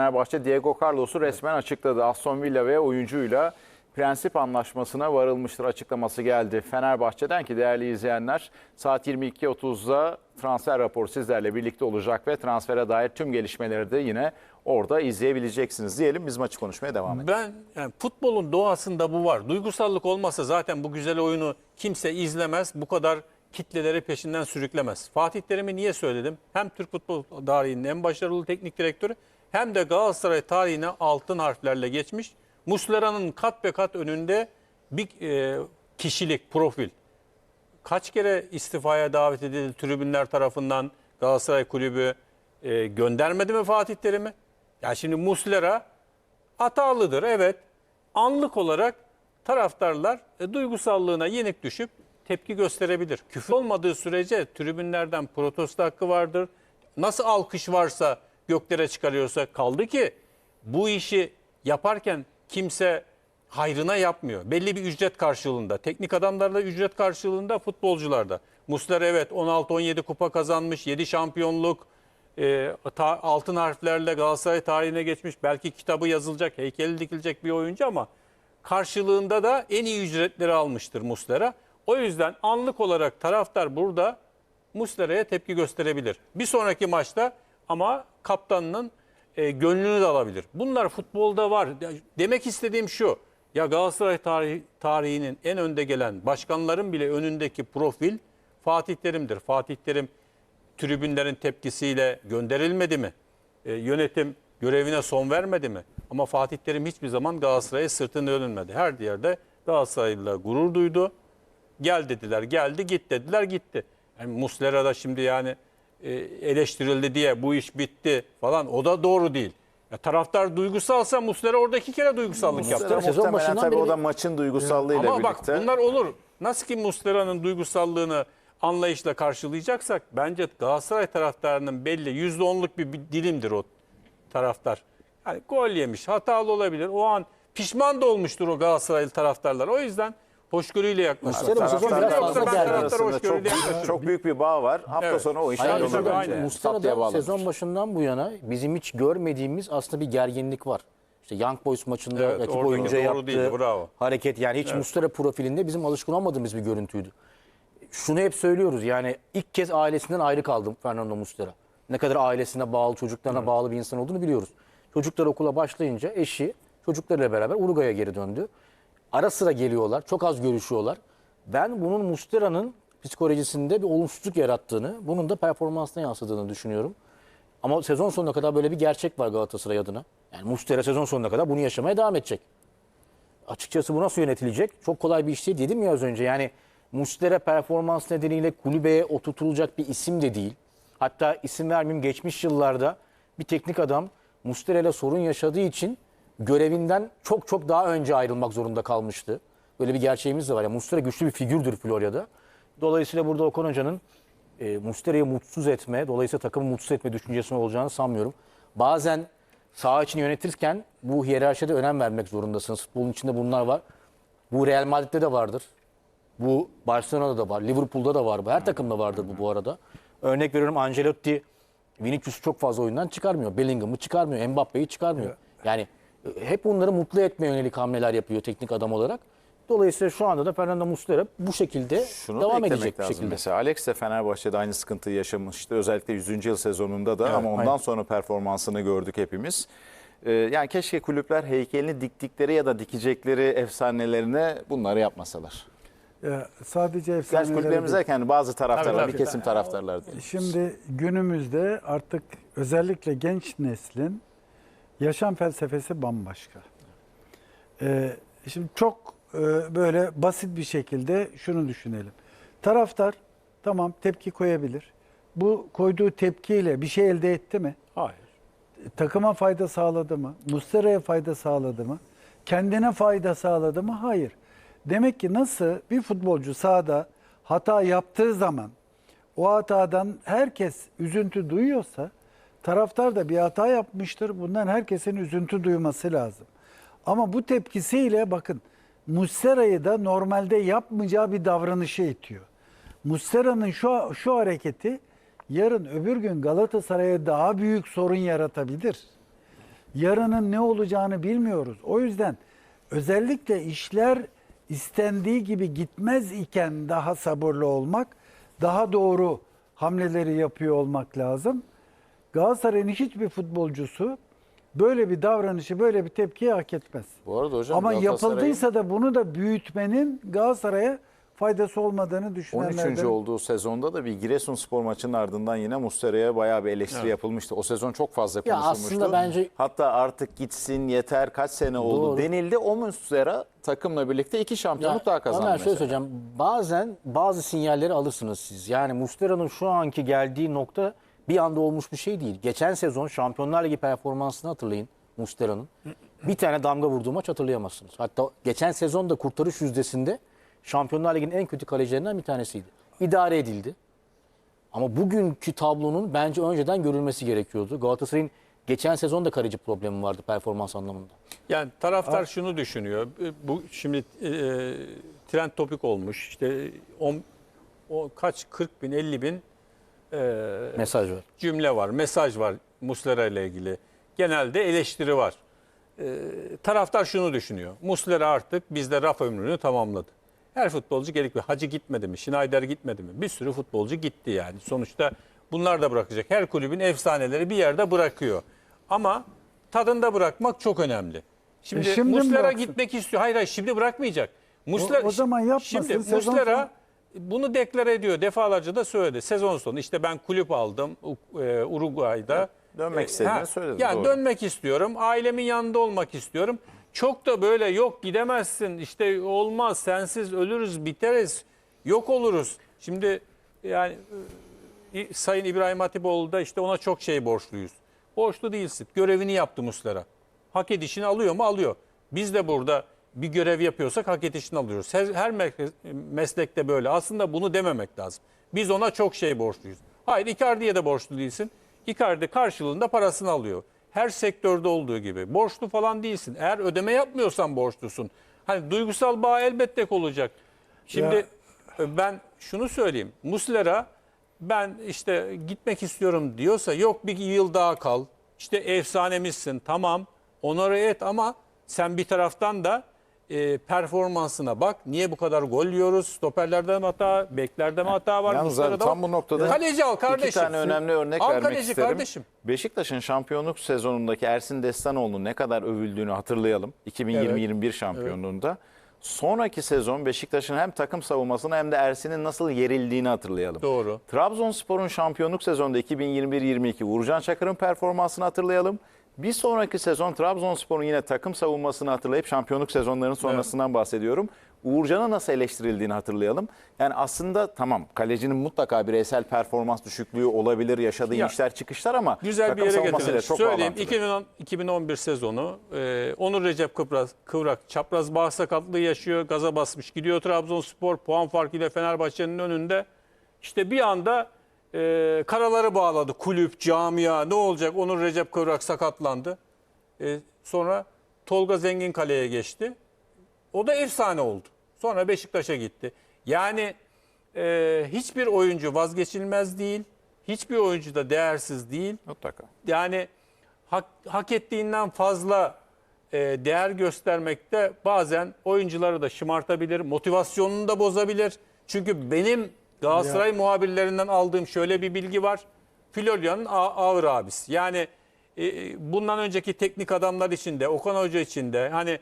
Fenerbahçe Diego Carlos'u resmen açıkladı. Aston Villa ve oyuncuyla prensip anlaşmasına varılmıştır açıklaması geldi. Fenerbahçe'den ki değerli izleyenler saat 22.30'da transfer raporu sizlerle birlikte olacak ve transfere dair tüm gelişmeleri de yine orada izleyebileceksiniz diyelim. Biz maçı konuşmaya devam edelim. Ben yani futbolun doğasında bu var. Duygusallık olmasa zaten bu güzel oyunu kimse izlemez. Bu kadar kitleleri peşinden sürüklemez. Fatih Terim'i niye söyledim? Hem Türk futbol tarihinin en başarılı teknik direktörü hem de Galatasaray tarihine altın harflerle geçmiş. Muslera'nın kat be kat önünde bir e, kişilik, profil. Kaç kere istifaya davet edildi tribünler tarafından Galatasaray Kulübü e, göndermedi mi Fatih Terim'i? Ya şimdi Muslera hatalıdır evet. Anlık olarak taraftarlar e, duygusallığına yenik düşüp tepki gösterebilir. Küfür olmadığı sürece tribünlerden protesto hakkı vardır. Nasıl alkış varsa göklere çıkarıyorsa kaldı ki bu işi yaparken kimse hayrına yapmıyor. Belli bir ücret karşılığında. Teknik adamlarda ücret karşılığında futbolcularda. Muslera evet 16-17 kupa kazanmış, 7 şampiyonluk, e, ta- altın harflerle Galatasaray tarihine geçmiş. Belki kitabı yazılacak, heykeli dikilecek bir oyuncu ama karşılığında da en iyi ücretleri almıştır Muslera. O yüzden anlık olarak taraftar burada Muslera'ya tepki gösterebilir. Bir sonraki maçta ama kaptanının e, gönlünü de alabilir. Bunlar futbolda var. Demek istediğim şu. Ya Galatasaray tarihi, tarihinin en önde gelen başkanların bile önündeki profil Fatih Terim'dir. Fatih Terim tribünlerin tepkisiyle gönderilmedi mi? E, yönetim görevine son vermedi mi? Ama Fatih Terim hiçbir zaman Galatasaray'a sırtını dönülmedi. Her yerde Galatasaraylılar gurur duydu. Gel dediler, geldi, git dediler, gitti. Yani Muslera da şimdi yani eleştirildi diye bu iş bitti falan o da doğru değil. Ya taraftar duygusalsa Muslera orada iki kere duygusallık yaptı. Muslera sezon muhtemelen başından tabii beri- o da maçın duygusallığıyla Ama bak birlikte. bunlar olur. Nasıl ki Muslera'nın duygusallığını anlayışla karşılayacaksak bence Galatasaray taraftarının belli %10'luk bir, bir dilimdir o taraftar. Yani gol yemiş, hatalı olabilir. O an pişman da olmuştur o Galatasaraylı taraftarlar. O yüzden hoşgörüyle yaklaşır. Muslera bu sezon Taraftarlar biraz fazla Yoksa ben arasında çok, hoşgörüyle çok büyük bir bağ var. Hafta Evet. sonu o işler Hayır, yolunda. tabii, aynen. Muslera'da Tatlıya bağlanır. sezon başından bu yana bizim hiç görmediğimiz aslında bir gerginlik var. İşte Young Boys maçında Evet, rakip doğru yaptığı değildi, bravo. hareket yani hiç Muslera profilinde bizim alışkın olmadığımız bir görüntüydü. Şunu hep söylüyoruz yani ilk kez ailesinden ayrı kaldım Fernando Muslera. Ne kadar ailesine bağlı, çocuklarına bağlı bir insan olduğunu biliyoruz. Çocuklar okula başlayınca eşi çocuklarıyla beraber Uruguay'a geri döndü. Ara sıra geliyorlar, çok az görüşüyorlar. Ben bunun Muslera'nın psikolojisinde bir olumsuzluk yarattığını, bunun da performansına yansıdığını düşünüyorum. Ama sezon sonuna kadar böyle bir gerçek var Galatasaray adına. Yani Muslera sezon sonuna kadar bunu yaşamaya devam edecek. Açıkçası bu nasıl yönetilecek? Çok kolay bir iş değil dedim ya az önce. Yani Muslera performans nedeniyle kulübeye oturtulacak bir isim de değil. Hatta isim vermeyeyim geçmiş yıllarda bir teknik adam Muslera ile sorun yaşadığı için görevinden çok çok daha önce ayrılmak zorunda kalmıştı. Böyle bir gerçeğimiz de var. Yani Muslera güçlü bir figürdür Florya'da. Dolayısıyla burada Okan Hoca'nın e, Muslera'yı mutsuz etme, dolayısıyla takımı mutsuz etme düşüncesinin olacağını sanmıyorum. Bazen saha için yönetirken bu hiyerarşide önem vermek zorundasınız. Futbolun içinde bunlar var. Bu Real Madrid'de de vardır. Bu Barcelona'da da var, Liverpool'da da var bu. Her takımda vardır bu bu arada. Örnek veriyorum Ancelotti Vinicius'u çok fazla oyundan çıkarmıyor. Bellingham'ı çıkarmıyor, Mbappe'yi çıkarmıyor. Yani hep bunları mutlu etmeye yönelik hamleler yapıyor teknik adam olarak. Dolayısıyla şu anda da Fernando Muslera bu şekilde Şunu da devam eklemek edecek bir lazım. şekilde. Mesela Alex de Fenerbahçe'de aynı sıkıntıyı yaşamıştı. Özellikle 100. yıl sezonunda da ama ondan aynen. sonra performansını gördük hepimiz. Ee, yani keşke kulüpler heykelini diktikleri ya da dikecekleri efsanelerine bunları yapmasalar. Ya sadece Gerçi efsaneleri kulüplerimiz değil. derken bazı taraftarlar, Tabii, bir tabii. kesim taraftarlar değil. Şimdi günümüzde artık özellikle genç neslin yaşam felsefesi bambaşka. Ee, şimdi çok e, böyle basit bir şekilde şunu düşünelim. Taraftar tamam tepki koyabilir. Bu koyduğu tepkiyle bir şey elde etti mi? Hayır. takıma fayda sağladı mı? Muslera'ya fayda sağladı mı? Kendine fayda sağladı mı? Hayır. Demek ki nasıl bir futbolcu sahada hata yaptığı zaman o hatadan herkes üzüntü duyuyorsa taraftar da bir hata yapmıştır. Bundan herkesin üzüntü duyması lazım. Ama bu tepkisiyle bakın Muslera'yı da normalde yapmayacağı bir davranışı itiyor. Muslera'nın şu şu hareketi yarın öbür gün Galatasaray'a daha büyük sorun yaratabilir. Yarının ne olacağını bilmiyoruz. O yüzden özellikle işler istendiği gibi gitmez iken daha sabırlı olmak, daha doğru hamleleri yapıyor olmak lazım. Galatasaray'ın hiçbir futbolcusu böyle bir davranışı, böyle bir tepkiyi hak etmez. Bu arada hocam Ama yapıldıysa da bunu da büyütmenin Galatasaray'a faydası olmadığını 13. düşünenlerden. olduğu sezonda da bir Giresunspor maçının ardından yine Muslera'ya bayağı bir eleştiri yapılmıştı. O sezon çok fazla Ya konuşulmuştu. aslında bence- Hatta artık gitsin yeter kaç sene oldu Doğru. denildi. O Muslera takımla birlikte iki şampiyonluk daha kazandı Ömer şöyle söyleyeceğim. Bazen bazı sinyalleri alırsınız siz. Yani Muslera'nın şu anki geldiği nokta bir anda olmuş bir şey değil. Geçen sezon Şampiyonlar Ligi performansını hatırlayın Muslera'nın. Bir tane damga vurduğu maç hatırlayamazsınız. Hatta geçen sezon da kurtarış yüzdesinde Şampiyonlar Ligi'nin en kötü kalecilerinden bir tanesiydi. İdare edildi. Ama bugünkü tablonun bence önceden görülmesi gerekiyordu. Galatasaray'ın geçen sezon da kaleci problemi vardı performans anlamında. Yani taraftar şunu düşünüyor. Bu şimdi e, trend topik olmuş. İşte on, o kaç 40 bin 50 bin e, Mesaj var. cümle var, mesaj var Muslera ile ilgili. Genelde eleştiri var. Ee, taraftar şunu düşünüyor. Muslera artık bizde raf ömrünü tamamladı. Her futbolcu gerekli. Hacı gitmedi mi? Schneider gitmedi mi? Bir sürü futbolcu gitti yani. Sonuçta bunlar da bırakacak. Her kulübün efsaneleri bir yerde bırakıyor. Ama tadında bırakmak çok önemli. Şimdi, E şimdi Muslera gitmek istiyor. Hayır hayır şimdi bırakmayacak. Muslera, o zaman yapmasın, Şimdi sezon Muslera bunu deklar ediyor. Defalarca da söyledi. Sezon sonu işte ben kulüp aldım e, Uruguay'da. Dönmek E, istediğini ha, söyledi, Yani doğru. dönmek istiyorum. Ailemin yanında olmak istiyorum. Çok da böyle yok gidemezsin. işte olmaz. Sensiz ölürüz, biteriz. Yok oluruz. Şimdi yani e, Sayın İbrahim Hatipoğlu da işte ona çok şey borçluyuz. Borçlu değilsin. Görevini yaptı Muslera. Hak edişini alıyor mu? Alıyor. Biz de burada bir görev yapıyorsak hak edişini alıyoruz. Her, her me- meslekte böyle. Aslında bunu dememek lazım. Biz ona çok şey borçluyuz. Hayır Icardi'ye de borçlu değilsin. Icardi karşılığında parasını alıyor. Her sektörde olduğu gibi. Borçlu falan değilsin. Eğer ödeme yapmıyorsan borçlusun. Hani duygusal bağ elbette olacak. Şimdi e, ben şunu söyleyeyim. Muslera ben işte gitmek istiyorum diyorsa yok bir yıl daha kal. İşte efsanemizsin tamam onore et ama sen bir taraftan da e, performansına bak. Niye bu kadar gol yiyoruz? Stoperlerde mi hata, beklerde mi hata var? Yalnız abi tam bu noktada Kaleci al kardeşim. iki tane önemli örnek al vermek kaleci isterim. kardeşim. Beşiktaş'ın şampiyonluk sezonundaki Ersin Destanoğlu'nun ne kadar övüldüğünü hatırlayalım. 2020-21 şampiyonluğunda. Sonraki sezon Beşiktaş'ın hem takım savunmasını hem de Ersin'in nasıl yerildiğini hatırlayalım. Doğru. Trabzonspor'un şampiyonluk sezonunda 2021-22 Uğurcan Çakır'ın performansını hatırlayalım. Bir sonraki sezon Trabzonspor'un yine takım savunmasını hatırlayıp şampiyonluk sezonlarının sonrasından bahsediyorum. Uğurcan'a nasıl eleştirildiğini hatırlayalım. Yani aslında tamam kalecinin mutlaka bireysel performans düşüklüğü olabilir, yaşadığı Ya, inişler çıkışlar ama Güzel bir takım yere savunmasıyla getirdin. çok Söyleyeyim bağlantılı. 2010, 2011 sezonu e, Onur Recep Kıvrak, Kıvrak çapraz bağ sakatlığı yaşıyor. Gaza basmış gidiyor Trabzonspor puan farkıyla Fenerbahçe'nin önünde. İşte bir anda e, karaları bağladı kulüp, camia ne olacak Onur Recep Kıvrak sakatlandı. E, sonra Tolga Zengin kaleye geçti. O da efsane oldu. Sonra Beşiktaş'a gitti. Yani e, hiçbir oyuncu vazgeçilmez değil. Hiçbir oyuncu da değersiz değil Mutlaka. yani hak, hak ettiğinden fazla e, değer göstermekte bazen oyuncuları da şımartabilir, motivasyonunu da bozabilir. Çünkü benim Galatasaray muhabirlerinden aldığım şöyle bir bilgi var. Florya'nın ağır abisi. Yani e, bundan önceki teknik adamlar için de, Okan Hoca için de hani